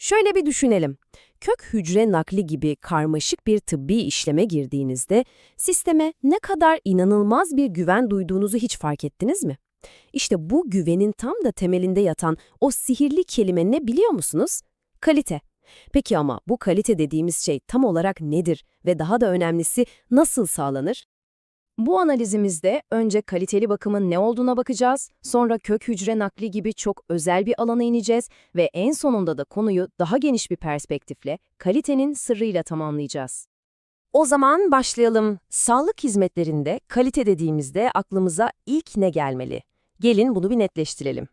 Şöyle bir düşünelim. Kök hücre nakli gibi karmaşık bir tıbbi işleme girdiğinizde sisteme ne kadar inanılmaz bir güven duyduğunuzu hiç fark ettiniz mi? İşte bu güvenin tam da temelinde yatan o sihirli kelime ne biliyor musunuz? Kalite. Peki ama bu kalite dediğimiz şey tam olarak nedir ve daha da önemlisi nasıl sağlanır? Bu analizimizde önce kaliteli bakımın ne olduğuna bakacağız, sonra kök hücre nakli gibi çok özel bir alana ineceğiz ve en sonunda da konuyu daha geniş bir perspektifle kalitenin sırrıyla tamamlayacağız. O zaman başlayalım. Sağlık hizmetlerinde kalite dediğimizde aklımıza ilk ne gelmeli? Gelin bunu bir netleştirelim.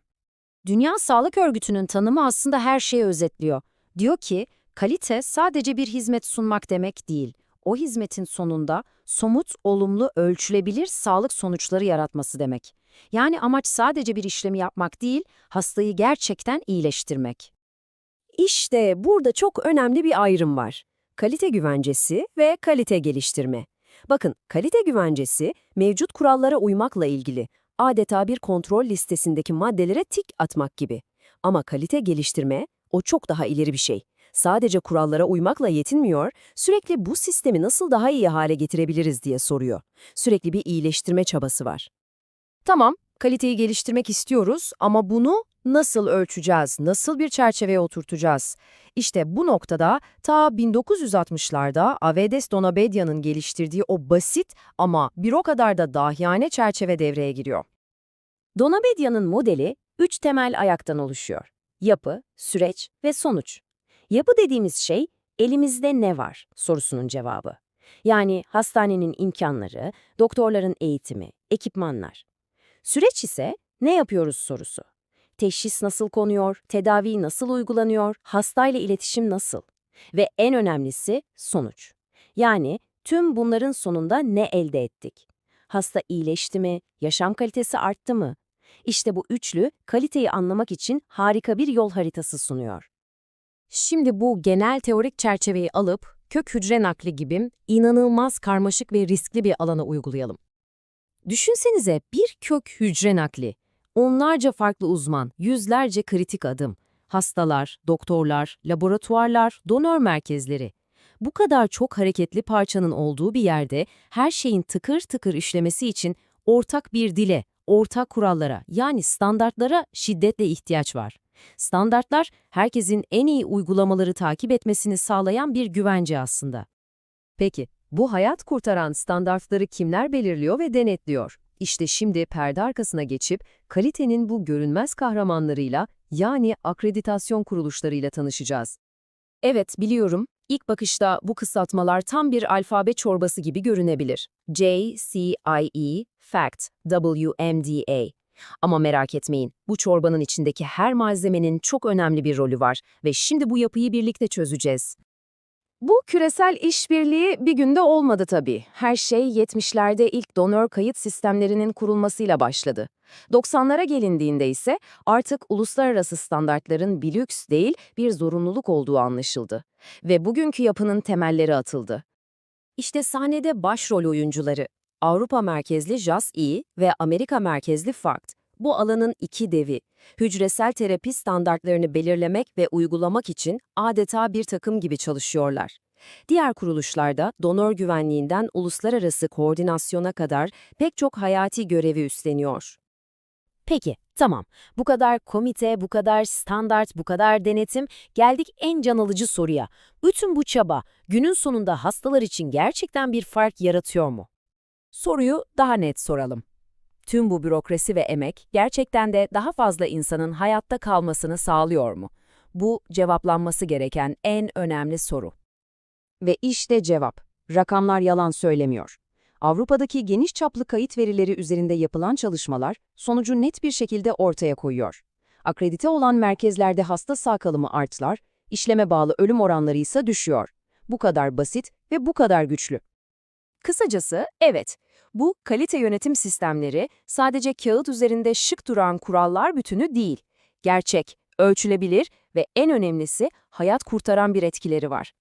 Dünya Sağlık Örgütü'nün tanımı aslında her şeyi özetliyor. Diyor ki, kalite sadece bir hizmet sunmak demek değil. O hizmetin sonunda somut, olumlu, ölçülebilir sağlık sonuçları yaratması demek. Yani amaç sadece bir işlemi yapmak değil, hastayı gerçekten iyileştirmek. İşte burada çok önemli bir ayrım var. Kalite güvencesi ve kalite geliştirme. Bakın, kalite güvencesi mevcut kurallara uymakla ilgili, adeta bir kontrol listesindeki maddelere tik atmak gibi. Ama kalite geliştirme, o çok daha ileri bir şey. Sadece kurallara uymakla yetinmiyor, sürekli bu sistemi nasıl daha iyi hale getirebiliriz diye soruyor. Sürekli bir iyileştirme çabası var. Tamam, kaliteyi geliştirmek istiyoruz ama bunu nasıl ölçeceğiz, nasıl bir çerçeveye oturtacağız? İşte bu noktada ta 1960'larda Avedes Donabedia'nın geliştirdiği o basit ama bir o kadar da dahiyane çerçeve devreye giriyor. Donabedia'nın modeli üç temel ayaktan oluşuyor. Yapı, süreç ve sonuç. Yapı dediğimiz şey elimizde ne var sorusunun cevabı. Yani hastanenin imkanları, doktorların eğitimi, ekipmanlar. Süreç ise ne yapıyoruz sorusu. Teşhis nasıl konuyor, tedavi nasıl uygulanıyor, hastayla iletişim nasıl? Ve en önemlisi sonuç. Yani tüm bunların sonunda ne elde ettik? Hasta iyileşti mi, yaşam kalitesi arttı mı? İşte bu üçlü kaliteyi anlamak için harika bir yol haritası sunuyor. Şimdi bu genel teorik çerçeveyi alıp kök hücre nakli gibi inanılmaz karmaşık ve riskli bir alana uygulayalım. Düşünsenize bir kök hücre nakli, onlarca farklı uzman, yüzlerce kritik adım, hastalar, doktorlar, laboratuvarlar, donör merkezleri. Bu kadar çok hareketli parçanın olduğu bir yerde her şeyin tıkır tıkır işlemesi için ortak bir dile, ortak kurallara yani standartlara şiddetle ihtiyaç var. Standartlar, herkesin en iyi uygulamaları takip etmesini sağlayan bir güvence aslında. Peki, bu hayat kurtaran standartları kimler belirliyor ve denetliyor? İşte şimdi perde arkasına geçip kalitenin bu görünmez kahramanlarıyla yani akreditasyon kuruluşlarıyla tanışacağız. Evet, biliyorum. İlk bakışta bu kısaltmalar tam bir alfabe çorbası gibi görünebilir. J, C, I, E, FACT, WMDA. Ama merak etmeyin, bu çorbanın içindeki her malzemenin çok önemli bir rolü var ve şimdi bu yapıyı birlikte çözeceğiz. Bu küresel işbirliği bir günde olmadı tabii. Her şey 70'lerde ilk donör kayıt sistemlerinin kurulmasıyla başladı. 90'lara gelindiğinde ise artık uluslararası standartların bir lüks değil bir zorunluluk olduğu anlaşıldı. Ve bugünkü yapının temelleri atıldı. İşte sahnede başrol oyuncuları Avrupa merkezli JAS-I ve Amerika merkezli FACT, bu alanın iki devi, hücresel terapi standartlarını belirlemek ve uygulamak için adeta bir takım gibi çalışıyorlar. Diğer kuruluşlarda donör güvenliğinden uluslararası koordinasyona kadar pek çok hayati görevi üstleniyor. Peki, tamam. Bu kadar komite, bu kadar standart, bu kadar denetim, geldik en can alıcı soruya. Bütün bu çaba günün sonunda hastalar için gerçekten bir fark yaratıyor mu? Soruyu daha net soralım. Tüm bu bürokrasi ve emek gerçekten de daha fazla insanın hayatta kalmasını sağlıyor mu? Bu cevaplanması gereken en önemli soru. Ve işte cevap. Rakamlar yalan söylemiyor. Avrupa'daki geniş çaplı kayıt verileri üzerinde yapılan çalışmalar sonucu net bir şekilde ortaya koyuyor. Akredite olan merkezlerde hasta sağ kalımı artlar, işleme bağlı ölüm oranları ise düşüyor. Bu kadar basit ve bu kadar güçlü. Kısacası evet, bu kalite yönetim sistemleri sadece kağıt üzerinde şık duran kurallar bütünü değil. Gerçek, ölçülebilir ve en önemlisi hayat kurtaran bir etkileri var.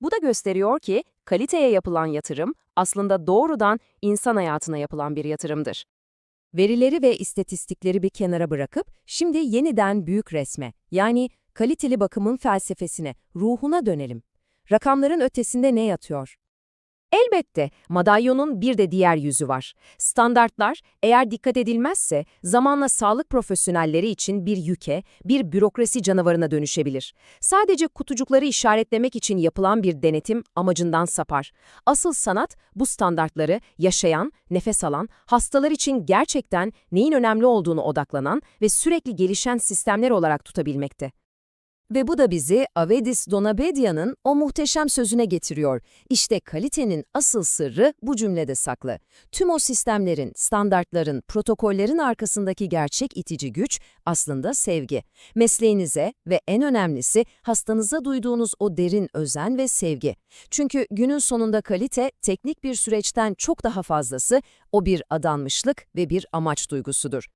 Bu da gösteriyor ki kaliteye yapılan yatırım aslında doğrudan insan hayatına yapılan bir yatırımdır. Verileri ve istatistikleri bir kenara bırakıp şimdi yeniden büyük resme yani kaliteli bakımın felsefesine, ruhuna dönelim. Rakamların ötesinde ne yatıyor? Elbette madalyonun bir de diğer yüzü var. Standartlar eğer dikkat edilmezse zamanla sağlık profesyonelleri için bir yüke, bir bürokrasi canavarına dönüşebilir. Sadece kutucukları işaretlemek için yapılan bir denetim amacından sapar. Asıl sanat bu standartları yaşayan, nefes alan, hastalar için gerçekten neyin önemli olduğunu odaklanan ve sürekli gelişen sistemler olarak tutabilmekte. Ve bu da bizi Avedis Donabedia'nın o muhteşem sözüne getiriyor. İşte kalitenin asıl sırrı bu cümlede saklı. Tüm o sistemlerin, standartların, protokollerin arkasındaki gerçek itici güç aslında sevgi. Mesleğinize ve en önemlisi hastanıza duyduğunuz o derin özen ve sevgi. Çünkü günün sonunda kalite teknik bir süreçten çok daha fazlası, o bir adanmışlık ve bir amaç duygusudur.